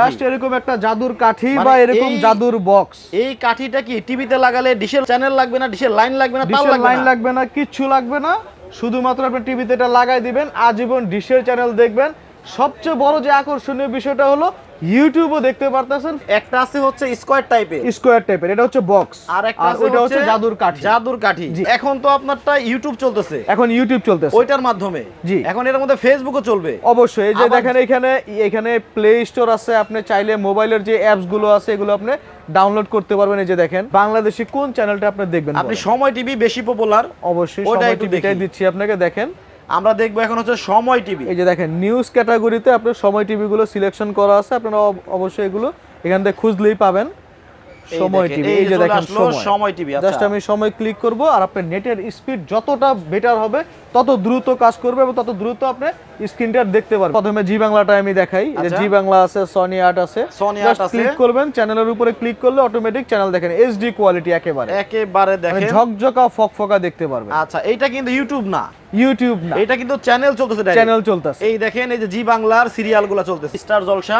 Just এরকম একটা জাদুর কাঠি মানে বা এরকম জাদুর বক্স এই কাঠিটা কি টিভিতে লাগালে ডিশের চ্যানেল লাগবে না ডিশের লাইন লাগবে না তার ডিশের লাগবে লাইন লাগবে না কিচ্ছু লাগবে না। শুধুমাত্র আপনি টিভিতে এটা লাগাই দিবেন আজীবন ডিশের চ্যানেল দেখবেন। সবচেয়ে বড় যে আকর্ষণীয় বিষয়টা হলো ইউটিউবও দেখতে পারতেছেন। একটা আছে হচ্ছে স্কোয়ার টাইপের স্কোয়ার টাইপের এটা হচ্ছে বক্স আর একটা আছে ওইটা হচ্ছে জাদুর কাঠি। জাদুর কাঠি। এখন তো আপনারটা ইউটিউব চলতেছে। এখন ইউটিউব চলতেছে। ওইটার মাধ্যমে। জি। এখন এর মধ্যে ফেসবুকও চলবে। অবশ্যই এই যে দেখেন এখানে এখানে প্লে স্টোর আছে আপনি চাইলে মোবাইলের যে অ্যাপসগুলো আছে এগুলো আপনি ডাউনলোড করতে পারবেন এই যে দেখেন। বাংলাদেশি কোন চ্যানেলটা আপনি দেখবেন আপনি সময় টিভি বেশি পপুলার অবশ্যই সময় টিভিটাই দিচ্ছি আপনাকে দেখেন। আমরা দেখব এখন হচ্ছে সময় টিভি। এই যে দেখেন নিউজ ক্যাটাগরিতে আপনার সময় টিভিগুলো সিলেকশন করা আছে। আপনারা অবশ্যই এগুলো এখান থেকে খুঁজলেই পাবেন। সময় টিভি এই যে দেখেন সময়। টিভি, আচ্ছা। জাস্ট আমি সময় ক্লিক করব আর আপনার নেটের স্পিড যতটা বেটার হবে তত দ্রুত কাজ করবে এবং তত দ্রুত আপনি স্ক্রিনটা দেখতে পারবেন। প্রথমে জি বাংলাটা আমি দেখাই। যে আচ্ছা। জি বাংলা আছে সনি আর্ট আছে। সনি জাস্ট আছে। ক্লিক করবেন চ্যানেলের উপরে ক্লিক করলে অটোমেটিক চ্যানেল দেখেন এইচডি কোয়ালিটি একেবারে। একেবারে মানে দেখেন। ঝকঝকা ফকফকা দেখতে পারবেন। আচ্ছা এইটা কিন্তু ইউটিউব না। ইউটিউব না। এটা কিন্তু চ্যানেল চলতেছে চ্যানেল চলতেছে। এই দেখেন এই যে জি বাংলার সিরিয়ালগুলো চলতেছে। স্টার জলসা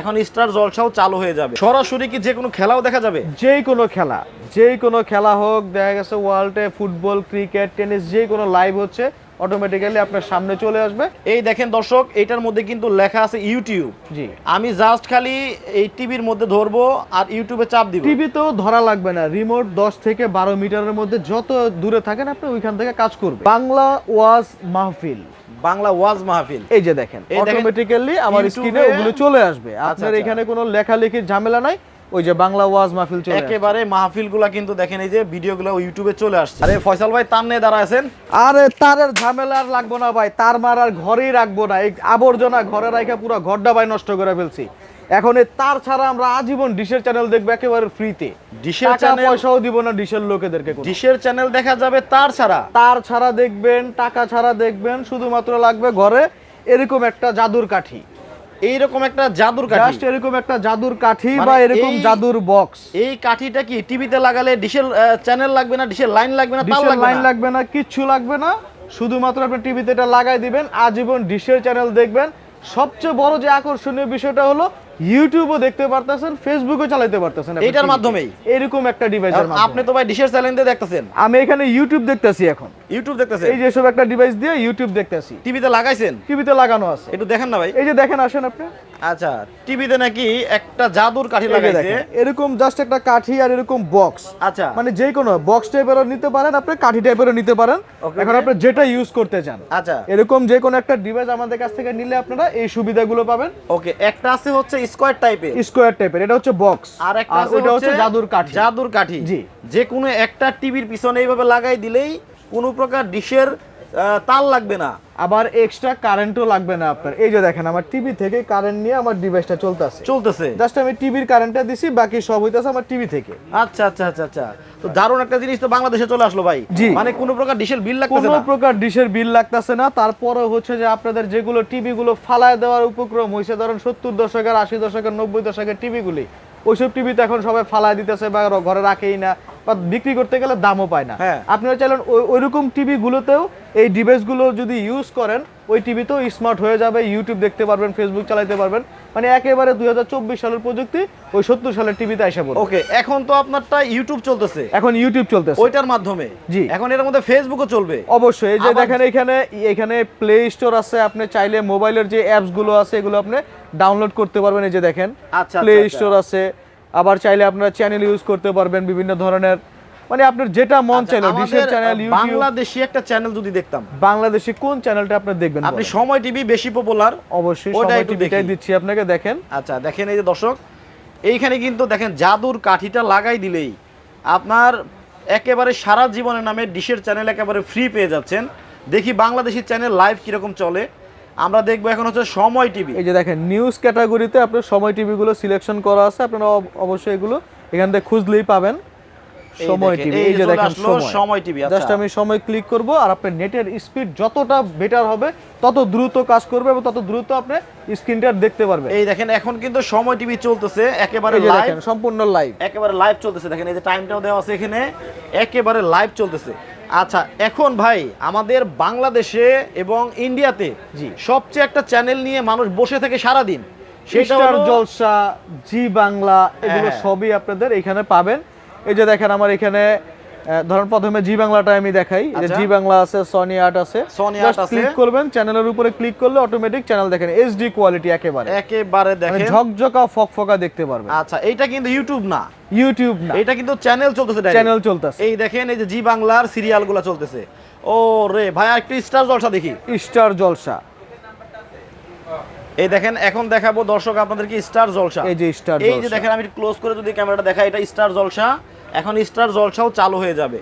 এখন স্টার জলসাও চালু হয়ে যাবে। সরাসরি কি যে কোনো খেলাও দেখা যাবে? যেই কোনো খেলা যেই কোনো খেলা হোক দেখা গেছে ওয়ার্ল্ডে ফুটবল ক্রিকেট টেনিস যেই কোনো লাইভ হচ্ছে অটোমেটিক্যালি আপনার সামনে চলে আসবে। এই দেখেন দর্শক এটার মধ্যে কিন্তু লেখা আছে ইউটিউব জি। আমি জাস্ট খালি এই টিভির মধ্যে ধরবো আর ইউটিউবে চাপ দিব। টিভিতেও ধরা লাগবে না। রিমোট দশ থেকে বারো মিটারের মধ্যে যত দূরে থাকেন আপনি ওইখান থেকে কাজ করবে বাংলা ওয়াজ মাহফিল। বাংলা ওয়াজ মাহফিল। এই যে দেখেন অটোমেটিক্যালি আমার স্ক্রিনে ওগুলো চলে আসবে। আপনার আচ্ছা। এখানে কোনো লেখালেখির ঝামেলা নাই ওই যে বাংলা ওয়াজ মাহফিল চলে একেবারে একেবারে মাহফিলগুলা কিন্তু দেখেন এই যে ভিডিও ভিডিওগুলো ইউটিউবে চলে আসছে। আরে ফয়সাল ভাই তার নিয়ে দাঁড়া আছেন? আরে তার ঝামেলা আর লাগবো না ভাই তার মার আর ঘরেই রাখব না। এই আবর্জনা ঘরে রাখা পুরো ঘরটা ভাই নষ্ট করে ফেলছি। এখন তার ছাড়া আমরা আজীবন ডিশের চ্যানেল দেখব একেবারে ফ্রিতে ডিশের channel- পয়সাও দিব না ডিশের লোকেদেরকে ডিশের চ্যানেল দেখা যাবে তার ছাড়া। তার ছাড়া দেখবেন টাকা ছাড়া দেখবেন শুধুমাত্র লাগবে ঘরে এরকম একটা জাদুর কাঠি। এইরকম একটা জাদুর কাঠি। জাস্ট এরকম একটা জাদুর কাঠি মানে বা এরকম জাদুর বক্স এই কাঠিটা কি টিভিতে লাগালে ডিশের চ্যানেল লাগবে না ডিশের লাইন লাগবে না তার লাগবে লাইন লাগবে না কিচ্ছু লাগবে না। শুধুমাত্র আপনি টিভিতে এটা লাগাই দিবেন আজীবন ডিশের চ্যানেল দেখবেন। সবচেয়ে বড় যে আকর্ষণীয় বিষয়টা হলো ইউটিউবও দেখতে পারতেছেন ফেসবুকও চালাতে পারতেছেন এটার মাধ্যমে মাধ্যমেই? এরকম একটা ডিভাইস আপনি তো ভাই ডিশের চ্যানেল দেখতেছেন। আমি এখানে ইউটিউব দেখতেছি এখন। ইউটিউব দেখতেছেন? এই যে সব একটা ডিভাইস দিয়ে ইউটিউব দেখতেছি। টিভিতে লাগাইছেন? টিভিতে লাগানো আছে। একটু দেখেন না ভাই। এই যে দেখেন আসেন আপনি। আচ্ছা টিভিতে নাকি একটা জাদুর কাঠি লাগাইছে। এরকম জাস্ট একটা কাঠি আর এরকম বক্স আচ্ছা। মানে যে কোনো বক্স টাইপেরও নিতে পারেন আপনি কাঠি টাইপেরও নিতে পারেন। এখন আপনি যেটা ইউজ করতে চান আচ্ছা। এরকম যে কোনো একটা ডিভাইস আমাদের কাছ থেকে নিলে আপনারা এই সুবিধাগুলো পাবেন। ওকে একটা আছে হচ্ছে স্কোয়ার টাইপের স্কোয়ার টাইপের এটা হচ্ছে বক্স আর একটা আছে ওটা হচ্ছে জাদুর কাঠি। জাদুর কাঠি। জি। যে কোনো একটা টিভির পিছনে এইভাবে লাগাই দিলেই কোনো প্রকার ডিশের তার লাগবে না। আবার এক্সট্রা কারেন্টও লাগবে না আপনার। এই যে দেখেন আমার টিভি থেকে কারেন্ট নিয়ে আমার ডিভাইসটা চলতেছে। চলতেছে। জাস্ট আমি টিভির কারেন্টটা দিছি বাকি সব হইতাছে আমার টিভি থেকে। আচ্ছা আচ্ছা আচ্ছা আচ্ছা। তো দারুণ একটা জিনিস তো বাংলাদেশে চলে আসলো ভাই। মানে কোনো প্রকার ডিশের বিল লাগতেছে না। কোনো প্রকার ডিশের বিল লাগতেছে না। তারপরে হচ্ছে যে আপনাদের যেগুলো টিভি গুলো ফালায় দেওয়ার উপক্রম হয়েছে ধরেন সত্তর দশকের আশি দশকের নব্বই দশকের টিভি টিভিগুলি ওইসব টিভিতে এখন সবাই ফালায় দিতেছে বা ঘরে রাখেই না। বা বিক্রি করতে গেলে দামও পায় না। হ্যাঁ। আপনারা চাইলেন ওই ওইরকম টিভি গুলোতেও এই ডিভাইসগুলো যদি ইউজ করেন ওই টিভিতেও স্মার্ট হয়ে যাবে ইউটিউব দেখতে পারবেন ফেসবুক চালাতে পারবেন। মানে একেবারে দুই সালের প্রযুক্তি ওই সত্তর সালের টিভিতে এসে পড়বে। ওকে এখন তো আপনারটা ইউটিউব চলতেছে। এখন ইউটিউব চলতেছে। ওইটার মাধ্যমে। জি। এখন এর মধ্যে ফেসবুকও চলবে। অবশ্যই এই যে দেখেন এখানে এখানে প্লে স্টোর আছে আপনি চাইলে মোবাইলের যে অ্যাপসগুলো আছে এগুলো আপনি ডাউনলোড করতে পারবেন এই যে দেখেন। আচ্ছা, প্লে আচ্ছা, স্টোর আছে আবার চাইলে আপনারা চ্যানেল ইউজ করতে পারবেন বিভিন্ন ধরনের মানে আপনার যেটা মন চাইলো আচ্ছা, ডিশের চ্যানেল ইউটিউব বাংলাদেশি একটা চ্যানেল যদি দেখতাম। বাংলাদেশি কোন চ্যানেলটা আপনি দেখবেন আপনি সময় টিভি বেশি পপুলার অবশ্যই সময় একটু টিভিটাই দিচ্ছি আপনাকে দেখেন। আচ্ছা দেখেন এই যে দর্শক এইখানে কিন্তু দেখেন জাদুর কাঠিটা লাগাই দিলেই আপনার একেবারে সারা জীবনের নামে ডিশের চ্যানেল একেবারে ফ্রি পেয়ে যাচ্ছেন। দেখি বাংলাদেশি চ্যানেল লাইভ কীরকম চলে। আমরা দেখব এখন হচ্ছে সময় টিভি। এই যে দেখেন নিউজ ক্যাটাগরিতে আপনার সময় টিভি গুলো সিলেকশন করা আছে আপনারা অবশ্যই এগুলো এখান থেকে খুঁজলেই পাবেন। সময় টিভি এই যে দেখেন সময়। টিভি, আচ্ছা। জাস্ট আমি সময় ক্লিক করব আর আপনার নেটের স্পিড যতটা বেটার হবে তত দ্রুত কাজ করবে এবং তত দ্রুত আপনি স্ক্রিনটা দেখতে পারবেন। এই দেখেন এখন কিন্তু সময় টিভি চলতেছে একেবারে লাইভ দেখেন সম্পূর্ণ লাইভ একেবারে লাইভ চলতেছে। দেখেন এই যে টাইমটাও দেওয়া আছে এখানে একেবারে লাইভ চলতেছে। আচ্ছা এখন ভাই আমাদের বাংলাদেশে এবং ইন্ডিয়াতে জি। সবচেয়ে একটা চ্যানেল নিয়ে মানুষ বসে থেকে সারা দিন সেটা হলো- জলসা জি বাংলা এগুলো হ্যাঁ। সবই আপনাদের এখানে পাবেন এই যে দেখেন আমার এখানে ধরুন প্রথমে জি বাংলাটা আমি দেখাই। যে আচ্ছা। জি বাংলা আছে সনি আর্ট আছে। সনি আর্ট আছে। ক্লিক করবেন চ্যানেলের উপরে ক্লিক করলে অটোমেটিক চ্যানেল দেখেন এইচডি কোয়ালিটি একেবারে। একেবারে মানে দেখেন। ঝকঝকা ফকফকা দেখতে পারবেন। আচ্ছা এইটা কিন্তু ইউটিউব না। ইউটিউব না। এটা কিন্তু চ্যানেল চলতেছে। চ্যানেল চলতেছে। এই দেখেন এই যে জি বাংলার সিরিয়ালগুলো চলতেছে। ও রে ভাই একটু স্টার জলসা দেখি। স্টার জলসা। এই দেখেন এখন দেখাবো দর্শক আপনাদেরকে স্টার জলসা। এই যে স্টার এই যে দেখেন আমি ক্লোজ করে যদি ক্যামেরাটা দেখাই এটা স্টার জলসা। এখন স্টার জলসাও চালু হয়ে যাবে।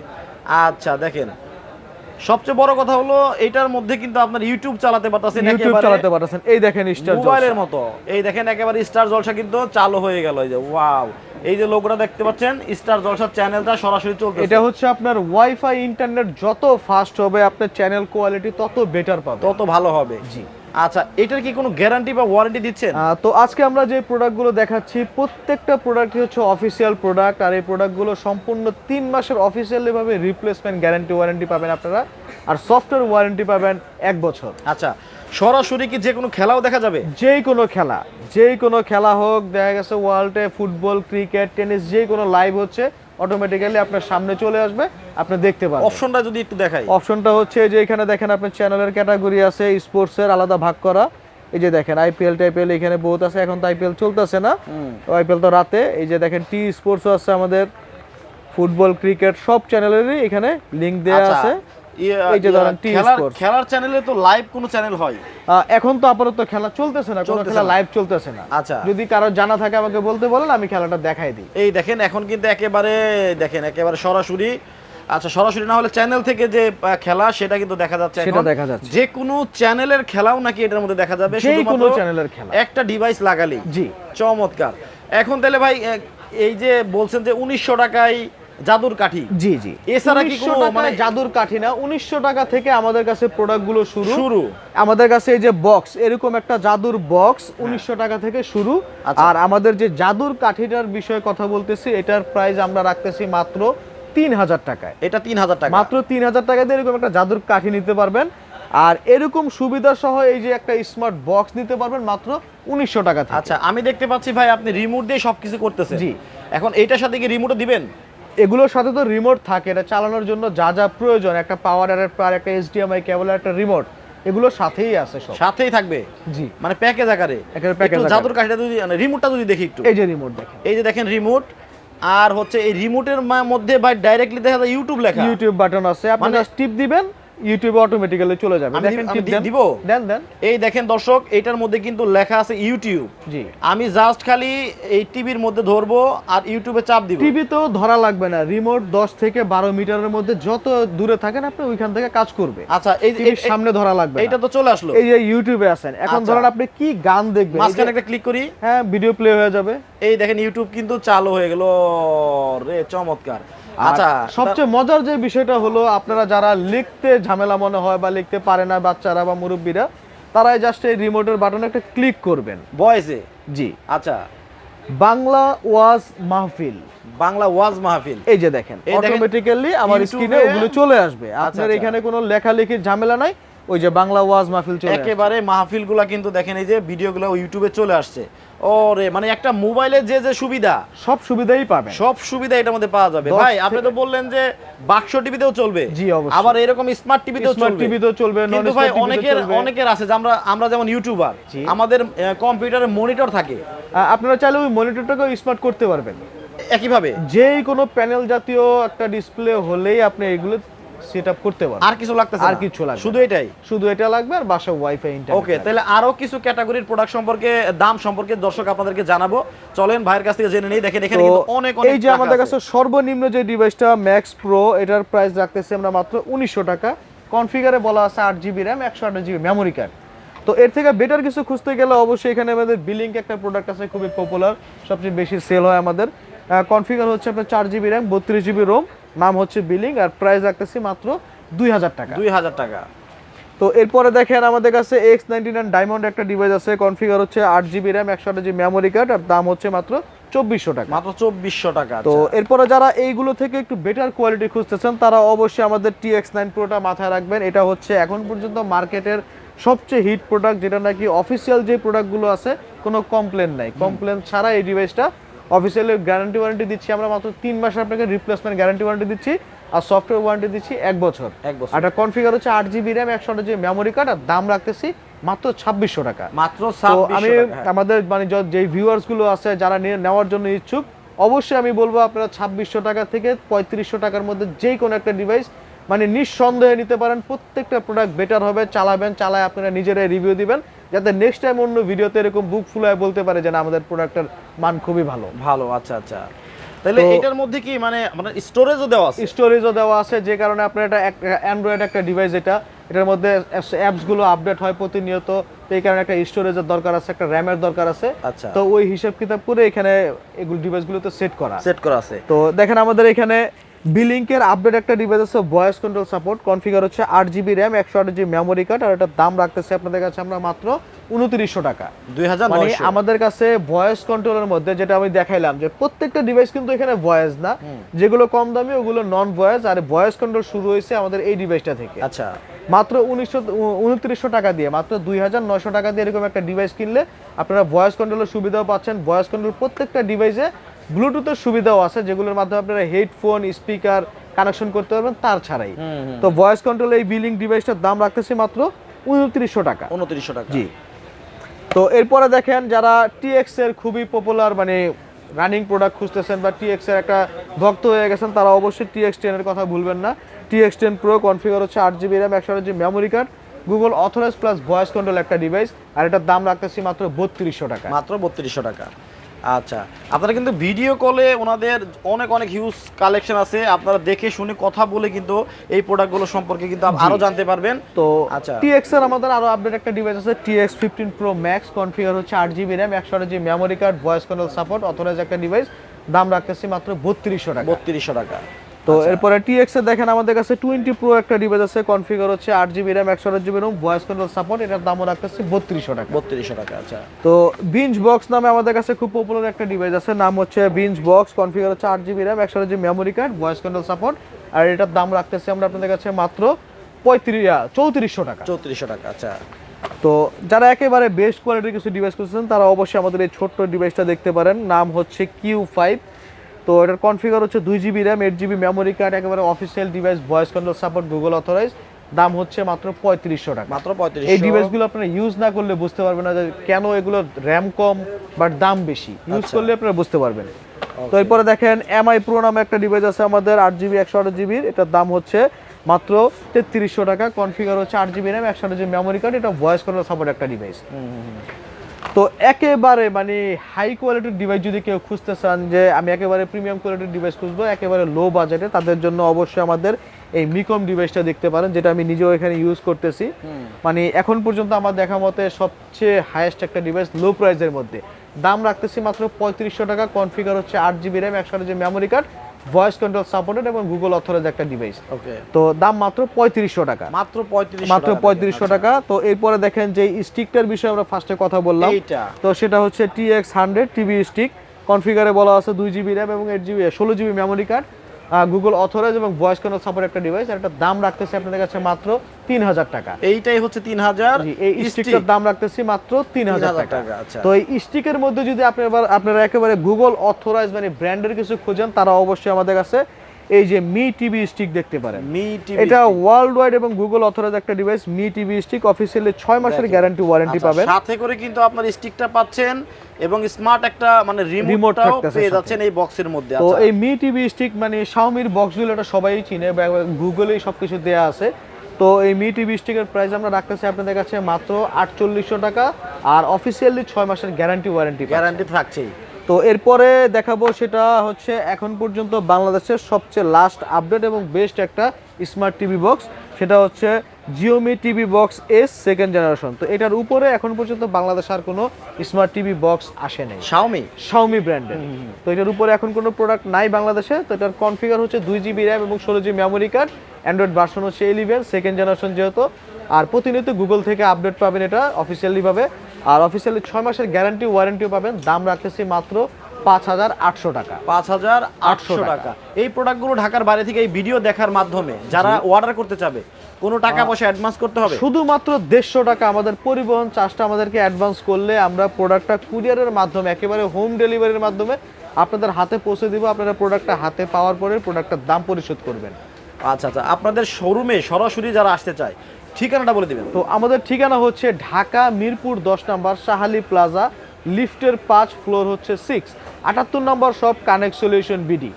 আচ্ছা দেখেন। সবচেয়ে বড় কথা হলো এটার মধ্যে কিন্তু আপনার ইউটিউব চালাতে পারতেছেন ইউটিউব চালাতে পারতেছেন। এই দেখেন স্টার মোবাইলের মতো। এই দেখেন একেবারে স্টার জলসা কিন্তু চালু হয়ে গেল। এই যে ওয়াও এই যে লোকরা দেখতে পাচ্ছেন স্টার জলসার চ্যানেলটা সরাসরি চলতেছে। এটা হচ্ছে আপনার ওয়াইফাই ইন্টারনেট যত ফাস্ট হবে আপনার চ্যানেল কোয়ালিটি তত বেটার পাবে। তত ভালো হবে। জি। আচ্ছা এটার কি কোনো গ্যারান্টি বা ওয়ারেন্টি দিচ্ছেন? তো আজকে আমরা যে প্রোডাক্টগুলো দেখাচ্ছি প্রত্যেকটা প্রোডাক্টই হচ্ছে অফিসিয়াল প্রোডাক্ট আর এই প্রোডাক্টগুলো সম্পূর্ণ তিন মাসের অফিসিয়ালিভাবে রিপ্লেসমেন্ট গ্যারান্টি ওয়ারেন্টি পাবেন আপনারা আর সফটওয়্যার ওয়ারেন্টি পাবেন এক বছর। আচ্ছা সরাসরি কি যে কোনো খেলাও দেখা যাবে? যে কোনো খেলা যেই কোনো খেলা হোক দেখা গেছে ওয়ার্ল্ডে ফুটবল ক্রিকেট টেনিস যে কোনো লাইভ হচ্ছে অটোমেটিক্যালি আপনার সামনে চলে আসবে আপনি দেখতে পাবেন অপশনটা যদি একটু দেখাই। অপশনটা হচ্ছে যে এখানে দেখেন আপনার চ্যানেলের ক্যাটাগরি আছে স্পোর্টসের আলাদা ভাগ করা। এই যে দেখেন আইপিএল টাইপিএল এখানে বহুত আছে এখন তো আইপিএল চলতেছে না। আইপিএল তো রাতে। এই যে দেখেন টি স্পোর্টসও আছে আমাদের। ফুটবল ক্রিকেট সব চ্যানেলেরই এখানে লিংক দেওয়া আচ্ছা, আছে। ইয়ে, এই যে ধরেন টি খেলার চ্যানেলে তো লাইভ কোনো চ্যানেল হয়। এখন তো আপাতত খেলা চলতেছে না কোনো খেলা লাইভ চলতেছে না। আচ্ছা। যদি কারও জানা থাকে আমাকে বলতে বলেন আমি খেলাটা দেখাই দিই। এই দেখেন এখন কিন্তু একেবারে দেখেন একেবারে সরাসরি আচ্ছা সরাসরি না হলে চ্যানেল থেকে যে খেলা সেটা কিন্তু দেখা যাচ্ছে সেটা দেখা যাচ্ছে। যে কোনো চ্যানেলের খেলাও নাকি এটার মধ্যে দেখা যাবে যে শুধুমাত্র কোনো চ্যানেলের খেলা। একটা ডিভাইস লাগালেই। জি। চমৎকার। এখন তাহলে ভাই এই যে বলছেন যে উনিশশো টাকায় জাদুর কাঠি। জি জি। এছাড়া কি কোনো মানে জাদুর কাঠি না? উনিশশো টাকা থেকে আমাদের কাছে প্রোডাক্টগুলো শুরু। শুরু। আমাদের কাছে এই যে বক্স এরকম একটা জাদুর বক্স উনিশশো টাকা থেকে শুরু। আচ্ছা। আর আমাদের যে জাদুর কাঠিটার বিষয়ে কথা বলতেছি এটার প্রাইস আমরা রাখতেছি মাত্র তিন হাজার টাকায়। এটা তিন হাজার টাকা। মাত্র তিন হাজার টাকা দিয়ে এরকম একটা জাদুর কাঠি নিতে পারবেন। আর এরকম সুবিধা সহ এই যে একটা স্মার্ট বক্স নিতে পারবেন মাত্র উনিশশো টাকা আচ্ছা আমি দেখতে পাচ্ছি ভাই আপনি রিমোট দিয়ে সবকিছু করতেছেন। জি। এখন এটার সাথে কি রিমোটও দিবেন? এগুলোর সাথে তো রিমোট থাকে এটা চালানোর জন্য যা যা প্রয়োজন একটা পাওয়ার অ্যাডাপ্টার একটা এইচডিএমআই কেবল একটা রিমোট এগুলো সাথেই আছে সব। সাথেই থাকবে? জি। মানে প্যাকেজ আকারে? একটা প্যাকেজ। জাদুর কাঠিটা যদি মানে রিমোটটা যদি দেখি একটু। এই যে রিমোট দেখেন। এই যে দেখেন রিমোট আর হচ্ছে এই রিমোটের মধ্যে ভাই ডাইরেক্টলি দেখা যায় ইউটিউব লেখা। ইউটিউব বাটন আছে। আপনি মানে- জাস্ট টিপ দিবেন ইউটিউবে অটোমেটিক্যালি চলে যাবে। দেখেন দেন। দিব? দেন দেন। এই দেখেন দর্শক এটার মধ্যে কিন্তু লেখা আছে ইউটিউব জি। আমি জাস্ট খালি এই টিভির মধ্যে ধরবো আর ইউটিউবে চাপ দিব। টিভিতেও ধরা লাগবে না। রিমোট 10 থেকে 12 মিটারের মধ্যে যত দূরে থাকেন আপনি ওইখান থেকে কাজ করবে। আচ্ছা এই সামনে ধরা লাগবে এইটা না। তো চলে আসলো। এই যে ইউটিউবে আছেন। এখন আচ্ছা। ধরেন আপনি কি গান দেখবেন? মাঝখানে একটা ক্লিক করি। হ্যাঁ ভিডিও প্লে হয়ে যাবে। এই দেখেন ইউটিউব কিন্তু চালু হয়ে গেল। রে চমৎকার। আচ্ছা আচ্ছা সবচেয়ে মজার যে বিষয়টা হলো আপনারা যারা লিখতে ঝামেলা মনে হয় বা লিখতে পারে না বাচ্চারা বা মুরব্বীরা তারাই জাস্ট এই রিমোটের বাটনে একটা ক্লিক করবেন। বয়েসে জি। আচ্ছা। বাংলা ওয়াজ মাহফিল। বাংলা ওয়াজ মাহফিল। এই যে দেখেন অটোমেটিক্যালি আমার স্ক্রিনে ওগুলো চলে আসবে। আপনার আচ্ছা। এখানে কোনো লেখালেখির ঝামেলা নাই ওই যে বাংলা ওয়াজ মাহফিল চলে একেবারে মাহফিলগুলা কিন্তু দেখেন এই যে ভিডিওগুলো ইউটিউবে চলে আসছে। ও রে মানে একটা মোবাইলে যে যে সুবিধা সব সুবিধাই পাবেন। সব সুবিধা এটার মধ্যে পাওয়া যাবে। ভাই আপনি তো বললেন যে বাক্স টিভিতেও চলবে। জি, অবশ্যই। আবার এরকম স্মার্ট টিভিতেও স্মার্ট টিভিতেও চলবে কিন্তু ভাই অনেকের অনেকের আছে যে আমরা আমরা যেমন ইউটিউবার আমাদের কম্পিউটারে মনিটর থাকে। আপনারা চাইলে ওই মনিটরটাকেও স্মার্ট করতে পারবেন। একইভাবে? যেই কোনো প্যানেল জাতীয় একটা ডিসপ্লে হলেই আপনি এগুলো সেট আপ করতে পারবেন আর কিছু লাগতেছে আর? কিছু লাগবে শুধু এটাই? শুধু এটা লাগবে আর বাসা ওয়াইফাই ইন্টারনেট ওকে তাহলে আরও কিছু ক্যাটাগরির প্রোডাক্ট সম্পর্কে দাম সম্পর্কে দর্শক আপনাদেরকে জানাব। চলেন ভাইয়ের কাছ থেকে জেনে নেই দেখেন এখানে কিন্তু অনেক অনেক এই যে আমাদের কাছে সর্বনিম্ন যে ডিভাইসটা ম্যাক্স প্রো এটার প্রাইস রাখতেছি আমরা মাত্র উনিশশো টাকা। কনফিগারে বলা আছে আট জিবি র্যাম একশো আট জিবি মেমোরি কার্ড তো এর থেকে বেটার কিছু খুঁজতে গেলে অবশ্যই এখানে আমাদের বিলিং একটা প্রোডাক্ট আছে খুবই পপুলার সবচেয়ে বেশি সেল হয় আমাদের। কনফিগার হচ্ছে আপনার চার জিবি র্যাম বত্রিশ জিবি রোম নাম হচ্ছে বিলিং আর প্রাইস রাখতেছি মাত্র দুই হাজার টাকা। দুই হাজার টাকা। তো এরপরে দেখেন আমাদের কাছে এক্স নাইনটি নাইন ডায়মন্ড একটা ডিভাইস আছে কনফিগার হচ্ছে আট জিবি র্যাম একশো আট জিবি মেমোরি কার্ড আর দাম হচ্ছে মাত্র চব্বিশশো টাকা। মাত্র চব্বিশশো টাকা তো আচ্ছা। এরপরে যারা এইগুলো থেকে একটু বেটার কোয়ালিটি খুঁজতেছেন তারা অবশ্যই আমাদের টি এক্স নাইন প্রোটা মাথায় রাখবেন। এটা হচ্ছে এখন পর্যন্ত মার্কেটের সবচেয়ে হিট প্রোডাক্ট যেটা নাকি অফিসিয়াল যে প্রোডাক্টগুলো আছে কোনো কমপ্লেন নাই। কমপ্লেন ছাড়া এই ডিভাইসটা অফিসিয়ালি গ্যারান্টি ওয়ারেন্টি দিচ্ছি আমরা মাত্র তিন মাসের আপনাকে রিপ্লেসমেন্ট গ্যারান্টি ওয়ারেন্টি দিচ্ছি আর সফটওয়্যার ওয়ারেন্টি দিচ্ছি এক বছর এক বছর। এটা কনফিগার হচ্ছে আট জিবি র্যাম একশো যে মেমোরি কার্ড আর দাম রাখতেছি মাত্র ছাব্বিশশো টাকা মাত্র আমি হ্যাঁ। আমাদের মানে য- যে ভিউয়ার্সগুলো আছে যারা নিয়ে নেওয়ার জন্য ইচ্ছুক অবশ্যই আমি বলব আপনারা ছাব্বিশশো টাকা থেকে পঁয়ত্রিশশো টাকার মধ্যে যে কোনো একটা ডিভাইস মানে নিঃসন্দেহে নিতে পারেন প্রত্যেকটা প্রোডাক্ট বেটার হবে চালাবেন চালায় আপনারা নিজেরাই রিভিউ দিবেন যাতে নেক্সট টাইম অন্য ভিডিওতে এরকম বুক ফুলায় বলতে পারে যে না আমাদের প্রোডাক্টের মান খুবই ভালো। ভালো আচ্ছা আচ্ছা। তাহলে এটার মধ্যে কি মানে মানে স্টোরেজও দেওয়া আছে? স্টোরেজও দেওয়া আছে যে কারণে আপনার এটা অ্যান্ড্রয়েড একটা ডিভাইস এটা এটার মধ্যে অ্যাপসগুলো আপডেট হয় প্রতিনিয়ত তো এই কারণে একটা স্টোরেজের দরকার আছে একটা র্যামের দরকার আছে। আচ্ছা। তো ওই হিসাব কিতাব করে এখানে এগুলো ডিভাইসগুলোতে সেট করা। সেট করা আছে। তো দেখেন আমাদের এখানে বিলিংকের আপডেট একটা ডিভাইস আছে ভয়েস কন্ট্রোল সাপোর্ট কনফিগার হচ্ছে আট জিবি র্যাম একশো আট জিবি মেমোরি কার্ড আর এটার দাম রাখতেছে আপনাদের কাছে আমরা মাত্র উনত্রিশশো টাকা। দুই হাজার মানে আমাদের কাছে ভয়েস কন্ট্রোলের মধ্যে যেটা আমি দেখাইলাম যে প্রত্যেকটা ডিভাইস কিন্তু এখানে ভয়েস না যেগুলো কম দামি ওগুলো নন ভয়েস আর ভয়েস কন্ট্রোল শুরু হয়েছে আমাদের এই ডিভাইসটা থেকে। আচ্ছা। মাত্র উনিশশো উনত্রিশশো টাকা দিয়ে মাত্র দুই হাজার নয়শো টাকা দিয়ে এরকম একটা ডিভাইস কিনলে আপনারা ভয়েস কন্ট্রোলের সুবিধাও পাচ্ছেন। ভয়েস কন্ট্রোল প্রত্যেকটা ডিভাইসে ব্লুটুথের সুবিধাও আছে যেগুলোর মাধ্যমে আপনারা হেডফোন স্পিকার কানেকশন করতে পারবেন তার ছাড়াই। তো ভয়েস কন্ট্রোল এই বিলিং ডিভাইসটার দাম রাখতেছি মাত্র উনত্রিশশো টাকা। উনত্রিশশো টাকা। জি। তো এরপরে দেখেন যারা টিএক্স এর খুবই পপুলার মানে রানিং প্রোডাক্ট খুঁজতেছেন বা টিএক্স এর একটা ভক্ত হয়ে গেছেন তারা অবশ্যই টিএক্স টেনের কথা ভুলবেন না। টিএক্স টেন প্রো কনফিগার হচ্ছে আট জিবি র্যাম একশো GB memory card Google authorise plus voice control একটা ডিভাইস আর এটার দাম রাখতেছি মাত্র বত্রিশশো টাকা। মাত্র বত্রিশশো টাকা। আচ্ছা আপনারা কিন্তু ভিডিও কলে ওনাদের অনেক অনেক হিউজ কালেকশন আছে। আপনারা দেখে শুনে কথা বলে কিন্তু এই প্রোডাক্টগুলো সম্পর্কে কিন্তু আরও জানতে পারবেন। তো আচ্ছা। টি এক্সের আমাদের আরও আপডেট একটা ডিভাইস আছে TX fifteen pro max configure হচ্ছে আট জিবি র্যাম একশো G memory card voice control support authorise একটা ডিভাইস দাম রাখতেছি মাত্র বত্রিশশো টাকা। বত্রিশশো টাকা। তো এরপরে টিএক্স এ দেখেন আমাদের কাছে টোয়েন্টি প্রো একটা ডিভাইস আছে কনফিগার হচ্ছে আট জিবি র্যাম একশো আট GB ROM voice control support এটার দামও রাখতেছি বত্রিশশো টাকা। বত্রিশশো টাকা আচ্ছা। তো বিঞ্জ বক্স নামে আমাদের কাছে খুব পপুলার একটা ডিভাইস আছে নাম হচ্ছে বিঞ্জ বক্স কনফিগার হচ্ছে আট জিবি র্যাম একশো GB memory card voice control support আর এটার দাম রাখতেছি আমরা আপনাদের কাছে মাত্র পঁয়ত্রিশ চৌত্রিশশো টাকা। চৌত্রিশশো টাকা আচ্ছা। তো যারা একেবারে বেস্ট কোয়ালিটির কিছু ডিভাইস করছেন তারা অবশ্যই আমাদের এই ছোট্ট ডিভাইসটা দেখতে পারেন নাম হচ্ছে কিউ ফাইভ তো এটার কনফিগার হচ্ছে দুই GB RAM eight GB memory card একেবারে official device voice control support Google authorise দাম হচ্ছে মাত্র পঁয়ত্রিশশো টাকা। মাত্র পঁয়ত্রিশ এই ডিভাইসগুলো আপনারা ইউজ না করলে বুঝতে পারবেন না যে কেন এগুলো র্যাম কম বাট দাম বেশি। ইউজ আচ্ছা। করলে আপনারা বুঝতে পারবেন। তো এরপরে দেখেন এমআই প্রো নামে একটা ডিভাইস আছে আমাদের আট জিবি একশো আট জিবির এটার দাম হচ্ছে মাত্র তেত্রিশশো টাকা। কনফিগার হচ্ছে আট জিবি র্যাম একশো আট জিবি মেমোরি কার্ড এটা ভয়েস কন্ট্রোল সাপোর্ট একটা ডিভাইস তো একেবারে মানে হাই কোয়ালিটির ডিভাইস যদি কেউ খুঁজতে চান যে আমি একেবারে প্রিমিয়াম কোয়ালিটির ডিভাইস খুঁজবো একেবারে লো বাজেটে তাদের জন্য অবশ্যই আমাদের এই মিকম ডিভাইসটা দেখতে পারেন যেটা আমি নিজেও এখানে ইউজ করতেছি। মানে এখন পর্যন্ত আমার দেখা মতে সবচেয়ে হায়েস্ট একটা ডিভাইস লো প্রাইসের মধ্যে। দাম রাখতেছি মাত্র পঁয়ত্রিশশো টাকা কনফিগার হচ্ছে আট জিবি র্যাম একশো GB memory card voice control supported এবং গুগল অথরাইজ একটা ডিভাইস তো দাম মাত্র পঁয়ত্রিশশো টাকা। মাত্র পঁয়ত্রিশ মাত্র পঁয়ত্রিশশো টাকা। তো এরপরে দেখেন যে স্টিকটার বিষয়ে আমরা ফার্স্টে কথা বললাম। তো সেটা হচ্ছে T X hundred TV stick কনফিগারে বলা আছে দুই জিবি র্যাম এবং এইট জিবি ষোলো GB memory card Google authorise এবং ভয়েস কন্ট্রোল সাপোর্ট একটা ডিভাইস এর একটা দাম রাখতেছি আপনাদের কাছে মাত্র তিন হাজার টাকা এইটাই হচ্ছে তিন হাজার এই স্টিকের দাম রাখতেছি মাত্র তিন হাজার 3,000 টাকা আচ্ছা। তো এই স্টিকের মধ্যে যদি আপনি এবার আপনারা একেবারে গুগল অথরাইজ মানে ব্র্যান্ডের কিছু খোঁজেন তারা অবশ্যই আমাদের কাছে এই যে মি টিভি স্টিক দেখতে পারেন। মি টিভি এটা ওয়ার্ল্ড ওয়াইড এবং গুগল অথরাইজ একটা device Mi TV stick officially ছয় মাসের গ্যারান্টি ওয়ারেন্টি পাবেন আচ্ছা, সাথে করে কিন্তু আপনার স্টিকটা পাচ্ছেন এবং স্মার্ট একটা মানে রিমোটটাও পেয়ে যাচ্ছেন এই বক্সের মধ্যে। তো আচ্ছা। এই মি টিভি স্টিক মানে শাওমির বক্সগুলো এটা সবাই চিনে গুগলেই সব কিছু দেওয়া আছে। তো এই মি টিভি স্টিকের প্রাইস আমরা রাখতেছি আপনাদের কাছে মাত্র আটচল্লিশশো টাকা আর অফিসিয়ালি ছয় মাসের গ্যারান্টি ওয়ারেন্টি গ্যারান্টি থাকছেই। তো এরপরে দেখাবো সেটা হচ্ছে এখন পর্যন্ত বাংলাদেশের সবচেয়ে লাস্ট আপডেট এবং বেস্ট একটা স্মার্ট টিভি বক্স সেটা হচ্ছে Xiaomi TV box S second generation তো এটার উপরে এখন পর্যন্ত বাংলাদেশ আর কোনো স্মার্ট টিভি বক্স আসে নাই। শাওমি শাওমি ব্র্যান্ডের তো এটার উপরে এখন কোনো প্রোডাক্ট নাই বাংলাদেশে তো এটার কনফিগার হচ্ছে দুই জিবি র্যাম এবং ষোলো GB memory card Android version হচ্ছে এলিভেন সেকেন্ড জেনারেশন যেহেতু। আর প্রতিনিয়ত গুগল থেকে আপডেট পাবেন এটা অফিসিয়ালি ভাবে। আর অফিসিয়ালি ছয় মাসের গ্যারান্টি ওয়ারেন্টিও পাবেন। দাম রাখতেছি মাত্র পাঁচ হাজার আটশো টাকা। পাঁচ হাজার আটশো টাকা। এই প্রোডাক্টগুলো ঢাকার বাইরে থেকে এই ভিডিও দেখার মাধ্যমে যারা অর্ডার করতে চাবে কোনো টাকা পয়সা অ্যাডভান্স করতে হবে? শুধুমাত্র দেড়শো টাকা আমাদের পরিবহন চার্জটা আমাদেরকে অ্যাডভান্স করলে আমরা প্রোডাক্টটা কুরিয়ারের মাধ্যমে একেবারে হোম ডেলিভারির মাধ্যমে আপনাদের হাতে পৌঁছে দিব। আপনারা প্রোডাক্টটা হাতে পাওয়ার পরে প্রোডাক্টটার দাম পরিশোধ করবেন। আচ্ছা আচ্ছা। আপনাদের শোরুমে সরাসরি যারা আসতে চায় ঠিকানাটা বলে দিবেন। তো আমাদের ঠিকানা হচ্ছে ঢাকা মিরপুর দশ নম্বর সাহালি প্লাজা লিফটের পাঁচ ফ্লোর হচ্ছে সিক্স আটাত্তর নম্বর সব কানেক্ট সলিউশন বিডি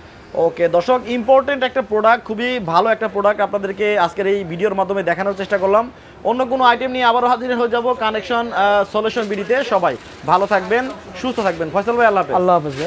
ওকে দর্শক ইম্পর্টেন্ট একটা প্রোডাক্ট খুবই ভালো একটা প্রোডাক্ট আপনাদেরকে আজকের এই ভিডিওর মাধ্যমে দেখানোর চেষ্টা করলাম। অন্য কোনো আইটেম নিয়ে আবারও হাজির হয়ে যাব কানেকশন সলিউশন বিডিতে সবাই ভালো থাকবেন সুস্থ থাকবেন। ফয়সাল ভাই আল্লাহ আল্লাহ হাফেজ।